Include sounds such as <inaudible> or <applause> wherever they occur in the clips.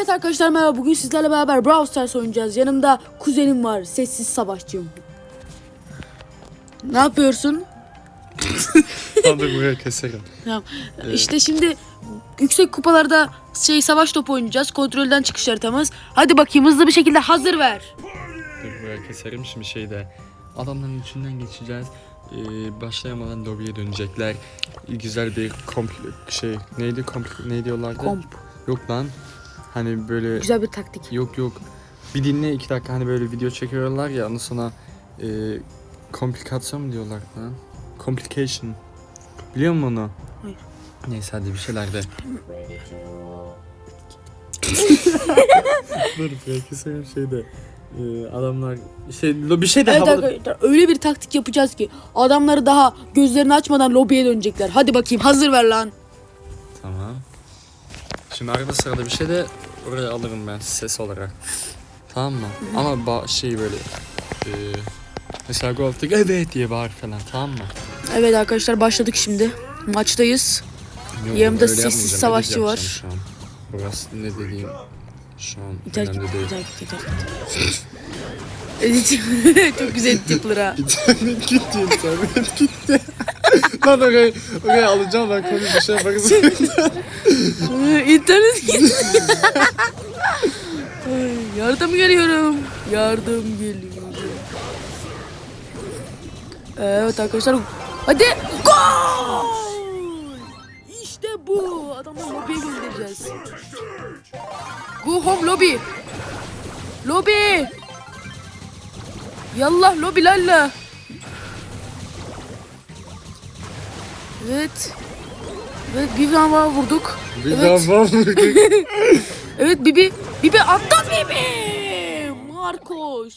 Evet arkadaşlar merhaba. Bugün sizlerle beraber Brawl Stars oynayacağız. Yanımda kuzenim var. Sessiz savaşçım. Ne yapıyorsun? <laughs> Hadi buraya keselim. Tamam. İşte şimdi yüksek kupalarda şey savaş topu oynayacağız. Kontrolden çıkış haritamız. Hadi bakayım hızlı bir şekilde hazır ver. Dur buraya keselim şimdi şeyde. Adamların içinden geçeceğiz. Ee, başlayamadan lobiye dönecekler. Güzel bir kompl şey neydi kompl ne diyorlardı? Komp. Yok lan. Hani böyle Güzel bir taktik. yok yok. Bir dinle iki dakika hani böyle video çekiyorlar ya ondan sonra e, komplikasyon mu diyorlar lan? Complication. Biliyor musun onu? Hayır. Neyse hadi bir şeyler de. <laughs> Dur buraya keselim şeyde. Ee, adamlar şey lo- bir şey de Evet havada arkadaşlar öyle bir taktik yapacağız ki adamları daha gözlerini açmadan lobiye dönecekler. Hadi bakayım hazır ver lan. Tamam. Şimdi arada sırada bir şey de oraya alırım ben ses olarak. Tamam mı? Ama ba- şey böyle e, mesela gol attık evet diye bağır falan tamam mı? Evet arkadaşlar başladık şimdi. Maçtayız. Yok, Yanımda öyle sessiz yapmayacağım, savaşçı var. şu an. Burası ne dediğim şu an İnternet önemli gitti, değil. gitti, internet gitti. Edit- Çok güzel yapılır ha. İnternet gitti internet gitti. Lan oraya, oraya alacağım ben konu bir şey yaparız. İnternet gitti. Yardım geliyorum. Yardım geliyor. Evet arkadaşlar. Hadi gol! İşte bu. Adamı lobiye göndereceğiz. Go home lobby. Lobby. Yallah lobby lalla. Evet. Evet bir daha vurduk. bir Evet. var <laughs> mı? Evet Bibi. Bibi atla Bibi. Markoş.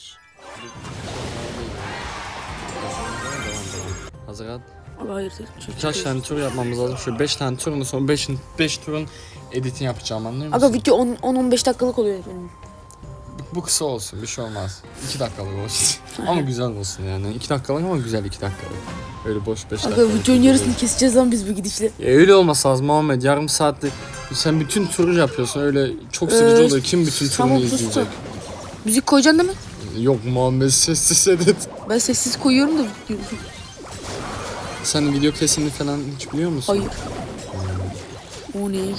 Hazır at. Hayır. Kaç tane tur yapmamız lazım? Şöyle 5 tane tur ondan sonra 5 5 turun editini yapacağım anlıyor musun? Aga video 10-15 dakikalık oluyor benim. Bu kısa olsun bir şey olmaz. 2 dakikalık olsun. <laughs> ama güzel olsun yani. 2 dakikalık ama güzel 2 dakikalık. Öyle boş 5 dakikalık. Aga videonun yarısını keseceğiz lan biz bu gidişle. Ya öyle olmaz lazım Muhammed. Yarım saatte sen bütün turu yapıyorsun. Öyle çok sıkıcı Ee, oluyor. Kim bütün turunu tamam, sus, izleyecek? Müzik koyacaksın değil mi? Yok Muhammed sessiz edit. Ben sessiz koyuyorum da. Sen video kesimini falan hiç biliyor musun? Hayır. O ne?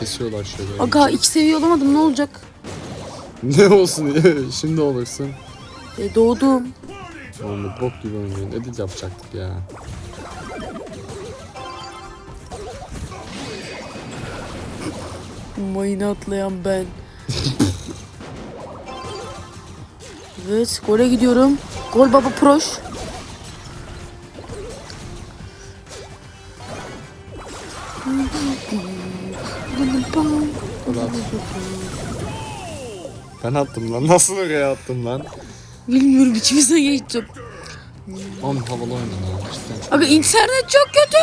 Kesiyorlar şöyle. Aga iki seviye olamadım ne olacak? <laughs> ne olsun şimdi olursun. E, doğdum. Muhammed bok gibi oynuyorsun. Edit yapacaktık ya. Mayına atlayan ben. <laughs> evet gole gidiyorum. Gol baba proş. Ben attım lan. Nasıl oraya attım lan? Bilmiyorum içimizden geçtim. Oğlum havalı oynadı lan. Cidden Aga internet çok kötü.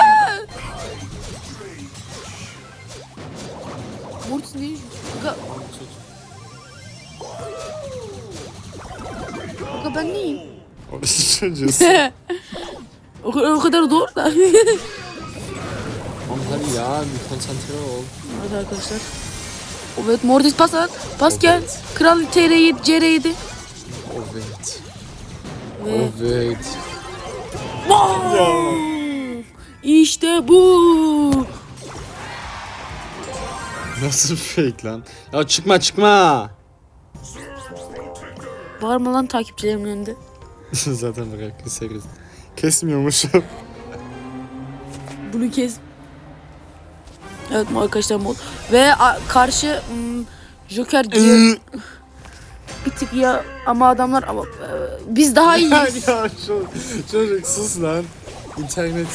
Mortis ne? Aga, aga ben neyim? Orası çocuğusun. <laughs> o, kadar- o kadar doğru da. Oğlum hadi ya bir konsantre ol. Hadi arkadaşlar. Evet Mortis pas at. Pas gel. Kral TR7, CR7. Evet. Ve Evet. Bam! İşte bu. Nasıl fake lan? Ya çıkma çıkma. Var mı lan takipçilerimin önünde? <laughs> Zaten bırak keseriz. Kesmiyormuşum. Bunu kes. Evet arkadaşlar mod. Ve karşı hmm, Joker diye bir tık ya ama adamlar ama e, biz daha <laughs> iyiyiz. ya çocuk, çocuk sus lan. İnternet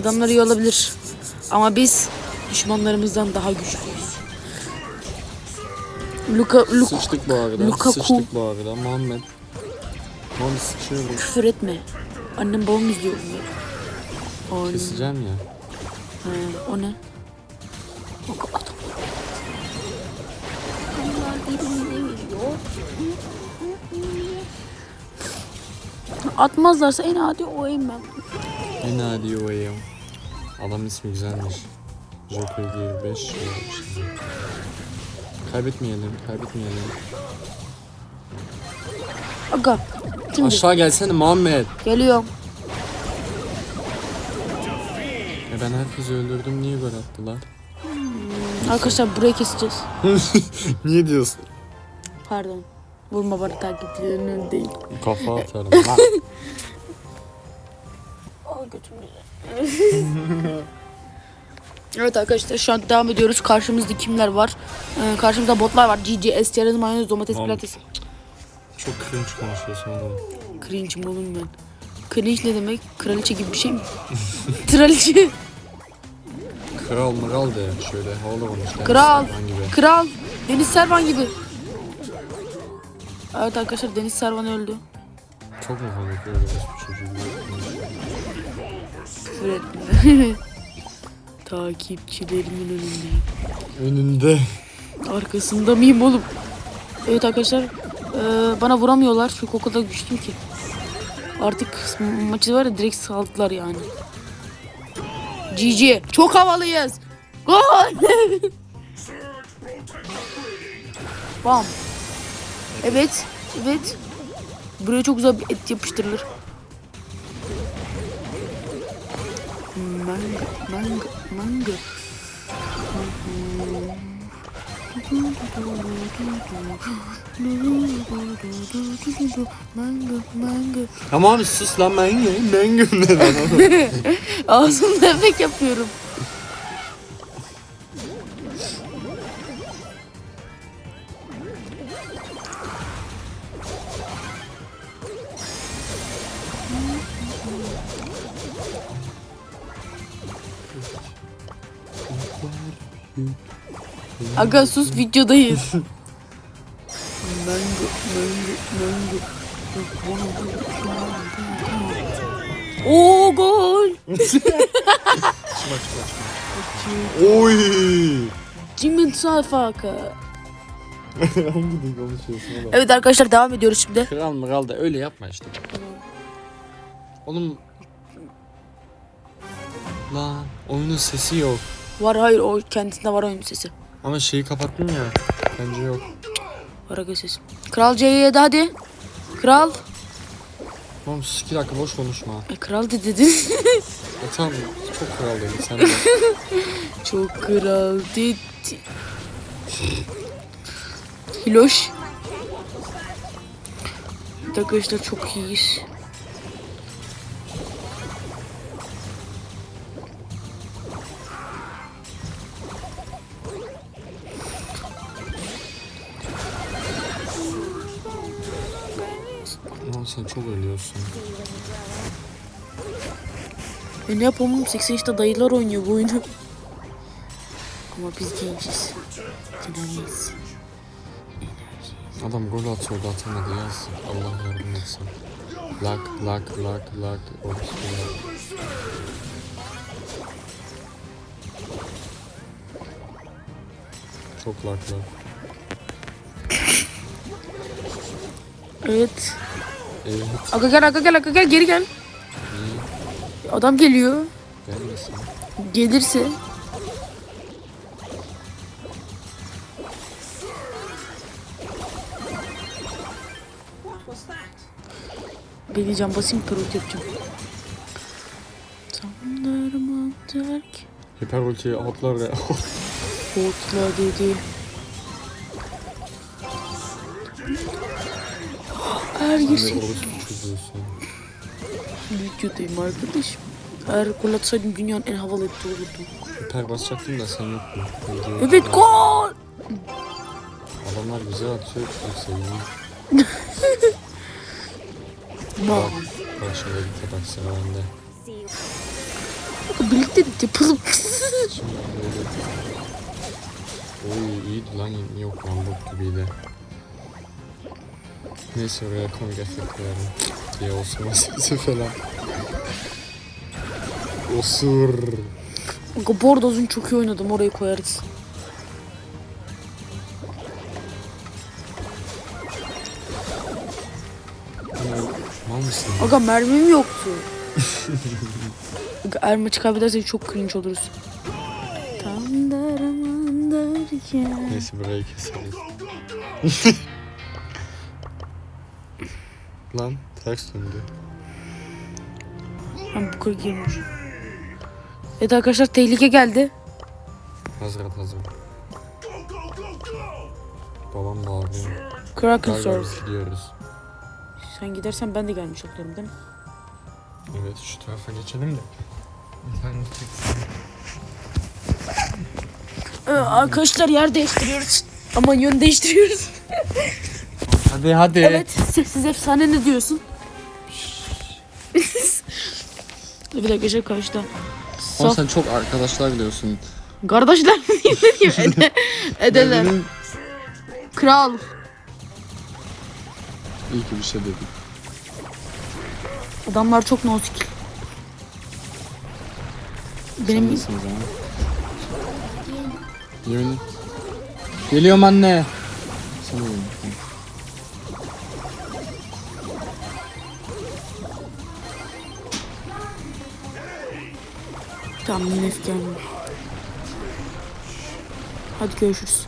Adamlar iyi olabilir. Ama biz düşmanlarımızdan daha güçlüyüz. Luka, Luka sıçtık bu arada. Lukaku. Sıçtık bu arada. Muhammed. Muhammed sıçıyoruz. küfür etme. Annem babam izliyor bunları. Annem. Keseceğim ya. Ha, o ne? Bak, adam. Atmazlarsa en adi oyum ben. En adi oyum. Adam ismi güzelmiş. Joker diye 5 Kaybetmeyelim, kaybetmeyelim. Aga. Şimdi Aşağı gelsene Muhammed. geliyorum. Ben herkesi öldürdüm niye gol attılar? Arkadaşlar burayı keseceğiz. <laughs> niye diyorsun? Pardon. Vurma bana takipçilerinin önündeyim. Kafa <laughs> atarım. Aa götüm <laughs> Evet arkadaşlar şu an devam ediyoruz. Karşımızda kimler var? Ee, karşımızda botlar var. GG, STR'ın mayonez, domates, Tamam. pilates. Çok cringe konuşuyorsun oğlum. Cringe mi oğlum ben? Cringe ne demek? Kraliçe gibi bir şey mi? Kraliçe. Kral mıral de şöyle havalı konuş. Kral. Gibi. Kral. Deniz Servan gibi. Evet arkadaşlar Deniz Servan öldü. Çok mu öyle bir çocuğu. <laughs> Küfür. Takipçilerimin önündeyim. Önünde. Arkasında mıyım oğlum? Evet arkadaşlar. eee, bana vuramıyorlar çünkü o kadar güçlüyüm ki. Artık ma- maçı var ya direkt saldılar yani. GG. Çok havalıyız. Gol. Bam. Evet. Evet. Buraya çok güzel bir et yapıştırılır. Manga, manga, manga. Tamam sus lan ben ben ne lan oğlum? Ağzımda emek yapıyorum. Aga sus videodayız. mango, mango, mango. Oo gol. <laughs> Oy. Cimin sayfaka. <laughs> Hangi dil konuşuyorsun oğlum? Evet arkadaşlar devam ediyoruz şimdi. Kral mıral da öyle yapma işte. Oğlum. Lan oyunun sesi yok. Var hayır o kendisinde var oyun sesi. Ama şeyi kapattım ya. Bence yok. Aga sesi. Kral C'ye de hadi. Kral. Oğlum sus iki dakika boş konuşma. E, kral de dedin. E tamam çok kral dedi sen de. <laughs> Çok kral dedi. Hiloş. Arkadaşlar çok iyiyiz. Çok ölüyorsun. E ne yapalım 80 işte dayılar oynuyor bu oyunu. Ama biz gençiz. Dinamiyiz. Adam gol atıyordu atamadı yaz. Allah yardım etsin. Lak lak lak lak. Orası lak. Çok lak lak. Evet. Evet. Aga gel aga gel aga gel geri gel. Adam geliyor. Gelmesin. Gelirse. Bekleyeceğim basayım parot yapacağım. Sanırım terk Hiper ultiyi atlar ya. Botla dedi. Çocuğusun. videodayım arkadaşım. Eğer gol atsaydım dünyanın en havalı eti olurdum. Hiper basacaktım da sen yoktun. Evet gol! Adamlar güzel atıyor çok seviyorum. <laughs> Bak, Bak şimdi bir bak sıra bende. birlikte yapalım. <laughs> Şimdi böyle... Oy iyiydi lan yok lan bok gibiydi. Neyse oraya komik efekt koyarım. Diye osurma <laughs> sesi falan. Osur. Aga Bordoz'un çok iyi oynadım orayı koyarız. Mal mısın? Aga mermim yoktu. <laughs> Aga eğer maçı kaybedersek çok cringe oluruz. Tamam. Amandır amandır ya. Neyse burayı keseriz. <laughs> Lan ters döndü. Ben bu koyuyormuş. Evet arkadaşlar tehlike geldi. Hazır at hazır. Babam bağırıyor. Kraken Galiba biz gidiyoruz. Sen gidersen ben de gelmiş olurum değil mi? Evet şu tarafa geçelim de. İnternet çeksin. Ee, arkadaşlar yer değiştiriyoruz. Aman yön değiştiriyoruz. <laughs> Hadi hadi. Evet sessiz efsane ne diyorsun? <laughs> bir dakika şey karşıda. Saf. sen çok arkadaşlar biliyorsun. Kardeşler mi diyeyim ne diyeyim <laughs> Ede, edeler. Benim- Kral. İyi ki bir şey dedim. Adamlar çok no skill. Benim Neredesiniz ama? Yemin Geliyorum anne. Sen de Tamam Nef. Hadi görüşürüz.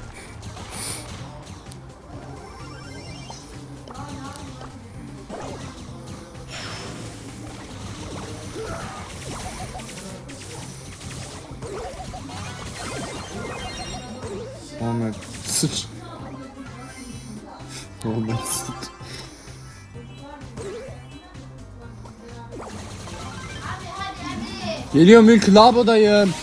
Muhammed sıç. Muhammed sıç. Geliyorum ilk labodayım.